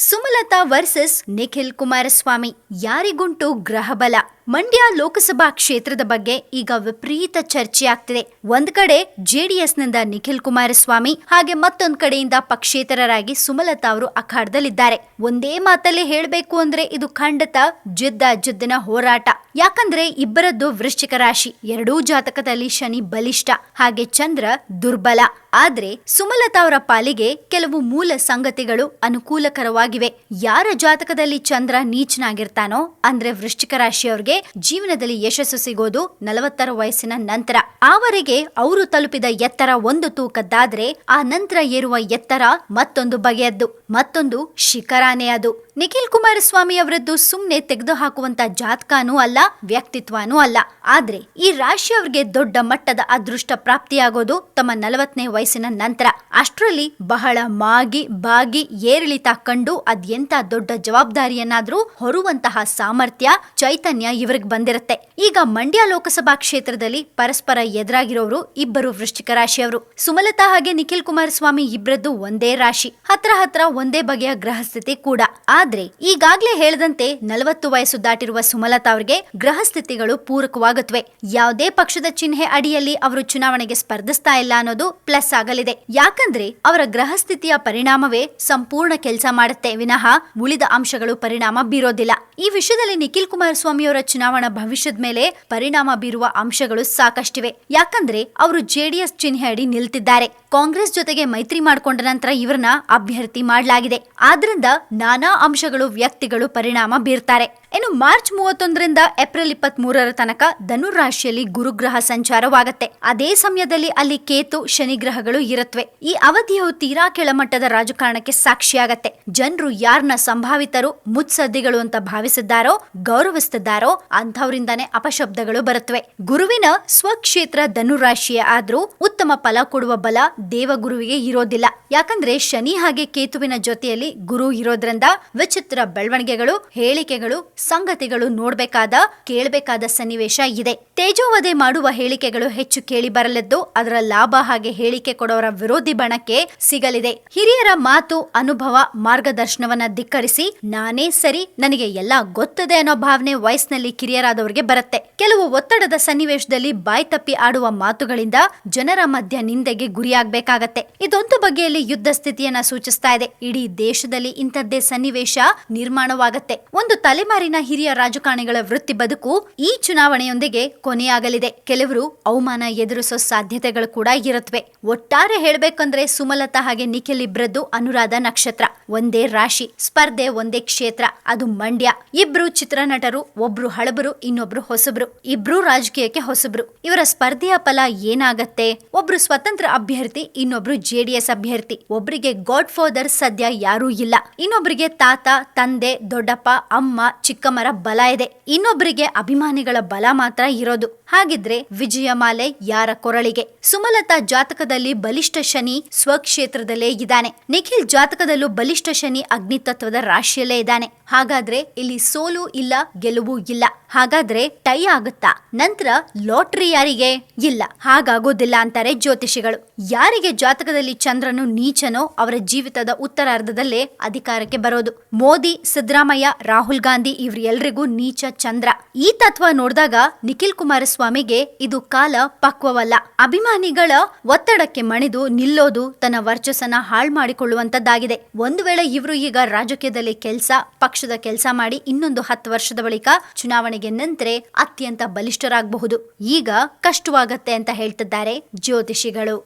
Sumalatha versus Nikhil Kumaraswamy ಯಾರಿಗುಂಟು ಗ್ರಹಬಲ? ಮಂಡ್ಯ ಲೋಕಸಭಾ ಕ್ಷೇತ್ರದ ಬಗ್ಗೆ ಈಗ ವಿಪರೀತ ಚರ್ಚೆ ಆಗ್ತಿದೆ ಒಂದ್ ಕಡೆ ಜೆಡಿಎಸ್ನಿಂದ ನಿಖಿಲ್ ಕುಮಾರಸ್ವಾಮಿ, ಹಾಗೆ ಮತ್ತೊಂದ್ ಕಡೆಯಿಂದ ಪಕ್ಷೇತರರಾಗಿ ಸುಮಲತಾ ಅವರು ಅಖಾಡದಲ್ಲಿದ್ದಾರೆ. ಒಂದೇ ಮಾತಲ್ಲಿ ಹೇಳಬೇಕು ಅಂದ್ರೆ ಇದು ಖಂಡತ ಜಿದ್ದ ಜಿದ್ದಿನ ಹೋರಾಟ. ಯಾಕಂದ್ರೆ ಇಬ್ಬರದ್ದು ವೃಶ್ಚಿಕ ರಾಶಿ, ಎರಡೂ ಜಾತಕದಲ್ಲಿ ಶನಿ ಬಲಿಷ್ಠ, ಹಾಗೆ ಚಂದ್ರ ದುರ್ಬಲ. ಆದ್ರೆ ಸುಮಲತಾ ಅವರ ಪಾಲಿಗೆ ಕೆಲವು ಮೂಲ ಸಂಗತಿಗಳು ಅನುಕೂಲಕರವಾಗಿವೆ. ಯಾರ ಜಾತಕದಲ್ಲಿ ಚಂದ್ರ ನೀಚನಾಗಿರ್ತಾನೋ, ಅಂದ್ರೆ ವೃಶ್ಚಿಕ ರಾಶಿಯವ್ರಿಗೆ ಜೀವನದಲ್ಲಿ ಯಶಸ್ಸು ಸಿಗೋದು ನಲವತ್ತರ ವಯಸ್ಸಿನ ನಂತರ. ಆವರೆಗೆ ಅವರು ತಲುಪಿದ ಎತ್ತರ ಒಂದು ತೂಕದ್ದಾದ್ರೆ ಆ ನಂತರ ಏರುವ ಎತ್ತರ ಮತ್ತೊಂದು ಬಗೆಯದ್ದು, ಮತ್ತೊಂದು ಶಿಖರಾನೇ ಅದು. ನಿಖಿಲ್ ಕುಮಾರಸ್ವಾಮಿ ಅವರದ್ದು ಸುಮ್ನೆ ತೆಗೆದು ಹಾಕುವಂತ ಜಾತಕನೂ ಅಲ್ಲ, ವ್ಯಕ್ತಿತ್ವನೂ ಅಲ್ಲ. ಆದ್ರೆ ಈ ರಾಶಿಯವ್ರಿಗೆ ದೊಡ್ಡ ಮಟ್ಟದ ಅದೃಷ್ಟ ಪ್ರಾಪ್ತಿಯಾಗೋದು ತಮ್ಮ ನಲವತ್ತನೇ ವಯಸ್ಸಿನ ನಂತರ. ಅಷ್ಟರಲ್ಲಿ ಬಹಳ ಮಾಗಿ, ಬಾಗಿ, ಏರಿಳಿತ ಕಂಡು ಅದೆಂತ ದೊಡ್ಡ ಜವಾಬ್ದಾರಿಯನ್ನಾದ್ರೂ ಹೊರುವಂತಹ ಸಾಮರ್ಥ್ಯ, ಚೈತನ್ಯ ಇವ್ರಿಗೆ ಬಂದಿರತ್ತೆ. ಈಗ ಮಂಡ್ಯ ಲೋಕಸಭಾ ಕ್ಷೇತ್ರದಲ್ಲಿ ಪರಸ್ಪರ ಎದುರಾಗಿರೋರು ಇಬ್ಬರು ವೃಶ್ಚಿಕ ರಾಶಿಯವರು. ಸುಮಲತಾ ಹಾಗೆ ನಿಖಿಲ್ ಕುಮಾರಸ್ವಾಮಿ ಇಬ್ಬರದ್ದು ಒಂದೇ ರಾಶಿ. ಹತ್ರ ಹತ್ರ ಒಂದೇ ಬಗೆಯ ಗ್ರಹ ಸ್ಥಿತಿ ಕೂಡ. ಆದ್ರೆ ಈಗಾಗ್ಲೇ ಹೇಳದಂತೆ ನಲವತ್ತು ವಯಸ್ಸು ದಾಟಿರುವ ಸುಮಲತಾ ಅವರಿಗೆ ಗ್ರಹ ಸ್ಥಿತಿಗಳು ಪೂರಕವಾಗುತ್ತವೆ ಯಾವುದೇ ಪಕ್ಷದ ಚಿಹ್ನೆ ಅಡಿಯಲ್ಲಿ ಅವರು ಚುನಾವಣೆಗೆ ಸ್ಪರ್ಧಿಸ್ತಾ ಇಲ್ಲ ಅನ್ನೋದು ಪ್ಲಸ್ ಆಗಲಿದೆ. ಯಾಕಂದ್ರೆ ಅವರ ಗ್ರಹ ಸ್ಥಿತಿಯ ಪರಿಣಾಮವೇ ಸಂಪೂರ್ಣ ಕೆಲಸ ಮಾಡುತ್ತೆ. ವಿನಃ ಉಳಿದ ಅಂಶಗಳು ಪರಿಣಾಮ ಬೀರೋದಿಲ್ಲ. ಈ ವಿಷಯದಲ್ಲಿ ನಿಖಿಲ್ ಕುಮಾರಸ್ವಾಮಿ ಅವರ ಚುನಾವಣಾ ಭವಿಷ್ಯದ ಮೇಲೆ ಪರಿಣಾಮ ಬೀರುವ ಅಂಶಗಳು ಸಾಕಷ್ಟಿವೆ. ಯಾಕಂದ್ರೆ ಅವರು ಜೆಡಿಎಸ್ ಚಿಹ್ನೆ ಅಡಿ ನಿಲ್ತಿದ್ದಾರೆ. ಕಾಂಗ್ರೆಸ್ ಜೊತೆಗೆ ಮೈತ್ರಿ ಮಾಡಿಕೊಂಡ ನಂತರ ಇವರನ್ನ ಅಭ್ಯರ್ಥಿ ಮಾಡಲಾಗಿದೆ. ಆದ್ರಿಂದ ನಾನಾ ಅಂಶಗಳು, ವ್ಯಕ್ತಿಗಳು ಪರಿಣಾಮ ಬೀರ್ತಾರೆ. ಇನ್ನು ಮಾರ್ಚ್ ಮೂವತ್ತೊಂದರಿಂದ ಏಪ್ರಿಲ್ ಇಪ್ಪತ್ತ್ ಮೂರರ ತನಕ ಧನುರಾಶಿಯಲ್ಲಿ ಗುರುಗ್ರಹ ಸಂಚಾರವಾಗತ್ತೆ. ಅದೇ ಸಮಯದಲ್ಲಿ ಅಲ್ಲಿ ಕೇತು, ಶನಿ ಗ್ರಹಗಳು ಇರುತ್ತವೆ ಈ ಅವಧಿಯು ತೀರಾ ಕೆಳಮಟ್ಟದ ರಾಜಕಾರಣಕ್ಕೆ ಸಾಕ್ಷಿಯಾಗತ್ತೆ. ಜನರು ಯಾರನ್ನ ಸಂಭಾವಿತರು, ಮುತ್ಸದ್ದಿಗಳು ಅಂತ ಭಾವಿಸಿದ್ದಾರೋ ಗೌರವಿಸುತ್ತಿದ್ದಾರೋ ಅಂಥವರಿಂದಾನೇ ಅಪಶಬ್ದಗಳು ಬರುತ್ತವೆ. ಗುರುವಿನ ಸ್ವಕ್ಷೇತ್ರ ಧನುರಾಶಿಯೇ ರಾಶಿಯ ಆದ್ರೂ ಉತ್ತಮ ಫಲ ಕೊಡುವ ಬಲ ದೇವಗುರುವಿಗೆ ಇರೋದಿಲ್ಲ. ಯಾಕಂದ್ರೆ ಶನಿ ಹಾಗೆ ಕೇತುವಿನ ಜೊತೆಯಲ್ಲಿ ಗುರು ಇರೋದ್ರಿಂದ ವಿಚಿತ್ರ ಬೆಳವಣಿಗೆಗಳು, ಹೇಳಿಕೆಗಳು, ಸಂಗತಿಗಳು ನೋಡ್ಬೇಕಾದ, ಕೇಳಬೇಕಾದ ಸನ್ನಿವೇಶ ಇದೆ. ತೇಜೋವಧೆ ಮಾಡುವ ಹೇಳಿಕೆಗಳು ಹೆಚ್ಚು ಕೇಳಿ ಬರಲಿದ್ದು ಅದರ ಲಾಭ ಹಾಗೆ ಹೇಳಿಕೆ ಕೊಡೋರ ವಿರೋಧಿ ಬಣಕ್ಕೆ ಸಿಗಲಿದೆ. ಹಿರಿಯರ ಮಾತು, ಅನುಭವ, ಮಾರ್ಗದರ್ಶನವನ್ನ ಧಿಕ್ಕರಿಸಿ, ನಾನೇ ಸರಿ, ನನಗೆ ಎಲ್ಲ ಗೊತ್ತದೆ ಅನ್ನೋ ಭಾವನೆ ವಯಸ್ಸಿನಲ್ಲಿ ಕಿರಿಯರಾದವರಿಗೆ ಬರುತ್ತೆ. ಕೆಲವು ಒತ್ತಡದ ಸನ್ನಿವೇಶದಲ್ಲಿ ಬಾಯ್ ತಪ್ಪಿ ಆಡುವ ಮಾತುಗಳಿಂದ ಜನರ ಮಧ್ಯ ನಿಂದೆಗೆ ಗುರಿಯಾಗಬೇಕಾಗತ್ತೆ. ಇದೊಂದು ಬಗೆಯಲ್ಲಿ ಯುದ್ಧ ಸ್ಥಿತಿಯನ್ನ ಸೂಚಿಸ್ತಾ ಇದೆ. ಇಡೀ ದೇಶದಲ್ಲಿ ಇಂಥದ್ದೇ ಸನ್ನಿವೇಶ ನಿರ್ಮಾಣವಾಗತ್ತೆ. ಒಂದು ತಲೆಮಾರಿನ ಹಿರಿಯ ರಾಜಕಾರಣಿಗಳ ವೃತ್ತಿ ಬದುಕು ಈ ಚುನಾವಣೆಯೊಂದಿಗೆ ಕೊನೆಯಾಗಲಿದೆ. ಕೆಲವರು ಅವಮಾನ ಎದುರಿಸೋ ಸಾಧ್ಯತೆಗಳು ಕೂಡ ಇರುತ್ತವೆ ಒಟ್ಟಾರೆ ಹೇಳಬೇಕಂದ್ರೆ ಸುಮಲತಾ ಹಾಗೆ ನಿಖಿಲ್ ಇಬ್ರದ್ದು ಅನುರಾಧ ನಕ್ಷತ್ರ. ಒಂದೇ ರಾಶಿ, ಸ್ಪರ್ಧೆ ಒಂದೇ ಕ್ಷೇತ್ರ, ಅದು ಮಂಡ್ಯ. ಇಬ್ರು ಚಿತ್ರನಟರು, ಒಬ್ರು ಹಳಬರು ಇನ್ನೊಬ್ರು ಹೊಸಬ್ರು, ಇಬ್ರು ರಾಜಕೀಯಕ್ಕೆ ಹೊಸಬ್ರು. ಇವರ ಸ್ಪರ್ಧೆಯ ಫಲ ಏನಾಗತ್ತೆ? ಒಬ್ರು ಸ್ವತಂತ್ರ ಅಭ್ಯರ್ಥಿ, ಇನ್ನೊಬ್ರು ಜೆಡಿಎಸ್ ಅಭ್ಯರ್ಥಿ. ಒಬ್ರಿಗೆ ಗಾಡ್ ಫಾದರ್ ಸದ್ಯ ಯಾರೂ ಇಲ್ಲ. ಇನ್ನೊಬ್ರಿಗೆ ತಾತ, ತಂದೆ, ದೊಡ್ಡಪ್ಪ, ಅಮ್ಮ ಚಿಕ್ಕಮ್ಮರ ಬಲ ಇದೆ. ಇನ್ನೊಬ್ರಿಗೆ ಅಭಿಮಾನಿಗಳ ಬಲ ಮಾತ್ರ ಇರೋದು. ಹಾಗಿದ್ರೆ ವಿಜಯಮಾಲೆ ಯಾರ ಕೊರಳಿಗೆ? ಸುಮಲತಾ ಜಾತಕದಲ್ಲಿ ಬಲಿಷ್ಠ ಶನಿ ಸ್ವಕ್ಷೇತ್ರದಲ್ಲೇ ಇದ್ದಾನೆ. ನಿಖಿಲ್ ಜಾತಕದಲ್ಲೂ ಬಲಿಷ್ಠ ಶನಿ ಅಗ್ನಿತತ್ವದ ರಾಶಿಯಲ್ಲೇ ಇದ್ದಾನೆ. ಹಾಗಾದ್ರೆ ಇಲ್ಲಿ ಸೋಲು ಇಲ್ಲ, ಗೆಲುವು ಇಲ್ಲ. ಹಾಗಾದ್ರೆ ಟೈ ಆಗುತ್ತಾ? ನಂತರ ಲಾಟ್ರಿ ಯಾರಿಗೆ? ಇಲ್ಲ, ಹಾಗಾಗೋದಿಲ್ಲ ಅಂತಾರೆ ಜ್ಯೋತಿಷಿಗಳು. ಯಾರಿಗೆ ಜಾತಕದಲ್ಲಿ ಚಂದ್ರನು ನೀಚನೋ ಅವರ ಜೀವಿತದ ಉತ್ತರಾರ್ಧದಲ್ಲೇ ಅಧಿಕಾರಕ್ಕೆ ಬರೋದು. ಮೋದಿ, ಸಿದ್ದರಾಮಯ್ಯ, ರಾಹುಲ್ ಗಾಂಧಿ ಇವ್ರೆಲ್ರಿಗೂ ನೀಚ ಚಂದ್ರ. ಈ ತತ್ವ ನೋಡಿದಾಗ ನಿಖಿಲ್ ಕುಮಾರಸ್ವಾಮಿಗೆ ಇದು ಕಾಲ ಪಕ್ವವಲ್ಲ. ಅಭಿಮಾನಿಗಳ ಒತ್ತಡಕ್ಕೆ ಮಣಿದು ನಿಲ್ಲೋದು ತನ್ನ ವರ್ಚಸ್ಸನ್ನ ಹಾಳು ಮಾಡಿಕೊಳ್ಳುವಂತದ್ದಾಗಿದೆ ಒಂದು ವೇಳೆ ಇವರು ಈಗ ರಾಜಕೀಯದಲ್ಲಿ ಕೆಲಸ, ಪಕ್ಷದ ಕೆಲಸ ಮಾಡಿ ಇನ್ನೊಂದು ಹತ್ತು ವರ್ಷದ ಬಳಿಕ ಚುನಾವಣೆಗೆ ನಿಂತರೆ ಅತ್ಯಂತ ಬಲಿಷ್ಠರಾಗಬಹುದು. ಈಗ ಕಷ್ಟವಾಗತ್ತೆ ಅಂತ ಹೇಳ್ತಿದ್ದಾರೆ ಜ್ಯೋತಿಷಿಗಳು.